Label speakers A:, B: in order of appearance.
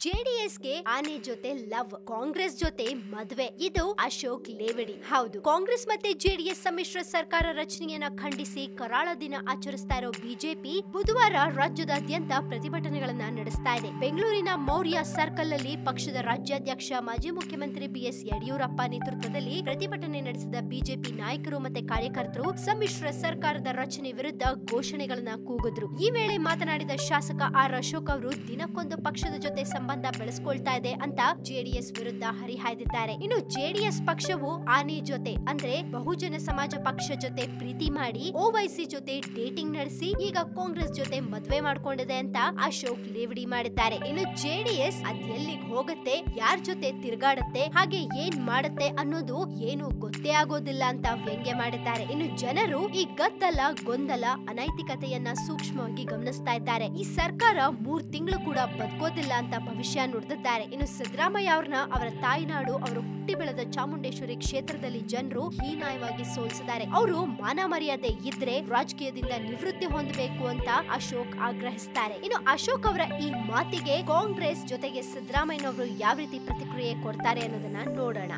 A: ಜೆಡಿಎಸ್ಗೆ ಆನೆ ಜೊತೆ ಲವ್, ಕಾಂಗ್ರೆಸ್ ಜೊತೆ ಮದ್ವೆ. ಇದು ಅಶೋಕ್ ಲೇವಡಿ. ಹೌದು, ಕಾಂಗ್ರೆಸ್ ಮತ್ತೆ ಜೆಡಿಎಸ್ ಸಮ್ಮಿಶ್ರ ಸರ್ಕಾರ ರಚನೆಯನ್ನ ಖಂಡಿಸಿ ಕರಾಳ ದಿನ ಆಚರಿಸ್ತಾ ಇರೋ ಬಿಜೆಪಿ ಬುಧವಾರ ರಾಜ್ಯದಾದ್ಯಂತ ಪ್ರತಿಭಟನೆಗಳನ್ನ ನಡೆಸ್ತಾ ಇದೆ. ಬೆಂಗಳೂರಿನ ಮೌರ್ಯ ಸರ್ಕಲ್ ಅಲ್ಲಿ ಪಕ್ಷದ ರಾಜ್ಯಾಧ್ಯಕ್ಷ, ಮಾಜಿ ಮುಖ್ಯಮಂತ್ರಿ ಬಿಎಸ್ ಯಡಿಯೂರಪ್ಪ ನೇತೃತ್ವದಲ್ಲಿ ಪ್ರತಿಭಟನೆ ನಡೆಸಿದ ಬಿಜೆಪಿ ನಾಯಕರು ಮತ್ತೆ ಕಾರ್ಯಕರ್ತರು ಸಮ್ಮಿಶ್ರ ಸರ್ಕಾರದ ರಚನೆ ವಿರುದ್ಧ ಘೋಷಣೆಗಳನ್ನ ಕೂಗಿದ್ರು. ಈ ವೇಳೆ ಮಾತನಾಡಿದ ಶಾಸಕ ಆರ್ ಅಶೋಕ್ ಅವರು, ದಿನಕ್ಕೊಂದು ಪಕ್ಷದ ಜೊತೆ ಸಂಬಂಧ ಬೆಳೆಸ್ಕೊಳ್ತಾ ಇದೆ ಅಂತ ಜೆಡಿಎಸ್ ವಿರುದ್ಧ ಹರಿಹಾಯ್ದಿದ್ದಾರೆ. ಇನ್ನು ಜೆಡಿಎಸ್ ಪಕ್ಷವು ಆನೆ ಜೊತೆ ಅಂದ್ರೆ ಬಹುಜನ ಸಮಾಜ ಪಕ್ಷ ಜೊತೆ ಪ್ರೀತಿ ಮಾಡಿ ಓವೈಸಿ ಜೊತೆ ಡೇಟಿಂಗ್ ನಡೆಸಿ ಈಗ ಕಾಂಗ್ರೆಸ್ ಜೊತೆ ಮದ್ವೆ ಮಾಡ್ಕೊಂಡಿದೆ ಅಂತ ಅಶೋಕ್ ಲೇವಡಿ ಮಾಡಿದ್ದಾರೆ. ಇನ್ನು ಜೆಡಿಎಸ್ ಅದ್ ಎಲ್ಲಿಗ್ ಹೋಗುತ್ತೆ, ಯಾರ್ ಜೊತೆ ತಿರ್ಗಾಡತ್ತೆ, ಹಾಗೆ ಏನ್ ಮಾಡುತ್ತೆ ಅನ್ನೋದು ಏನು ಗೊತ್ತೇ ಆಗೋದಿಲ್ಲ ಅಂತ ವ್ಯಂಗ್ಯ ಮಾಡಿದ್ದಾರೆ. ಇನ್ನು ಜನರು ಈ ಗದ್ದಲ, ಗೊಂದಲ, ಅನೈತಿಕತೆಯನ್ನ ಸೂಕ್ಷ್ಮವಾಗಿ ಗಮನಿಸ್ತಾ ಇದ್ದಾರೆ. ಈ ಸರ್ಕಾರ ಮೂರ್ ತಿಂಗಳು ಕೂಡ ಬದುಕೋದಿಲ್ಲ ಅಂತ ಭವಿಷ್ಯ ನುಡಿದಿದ್ದಾರೆ. ಇನ್ನು ಸಿದ್ದರಾಮಯ್ಯ ಅವ್ರನ್ನ ಅವರ ತಾಯ್ನಾಡು, ಅವರು ಹುಟ್ಟಿ ಬೆಳೆದ ಚಾಮುಂಡೇಶ್ವರಿ ಕ್ಷೇತ್ರದಲ್ಲಿ ಜನರು ಹೀನಾಯವಾಗಿ ಸೋಲಿಸಿದ್ದಾರೆ. ಅವರು ಮಾನ ಮರ್ಯಾದೆ ಇದ್ರೆ ರಾಜಕೀಯದಿಂದ ನಿವೃತ್ತಿ ಹೊಂದಬೇಕು ಅಂತ ಅಶೋಕ್ ಆಗ್ರಹಿಸ್ತಾರೆ. ಇನ್ನು ಅಶೋಕ್ ಅವರ ಈ ಮಾತಿಗೆ ಕಾಂಗ್ರೆಸ್ ಜೊತೆಗೆ ಸಿದ್ದರಾಮಯ್ಯನವರು ಯಾವ ರೀತಿ ಪ್ರತಿಕ್ರಿಯೆ ಕೊಡ್ತಾರೆ ಅನ್ನೋದನ್ನ ನೋಡೋಣ.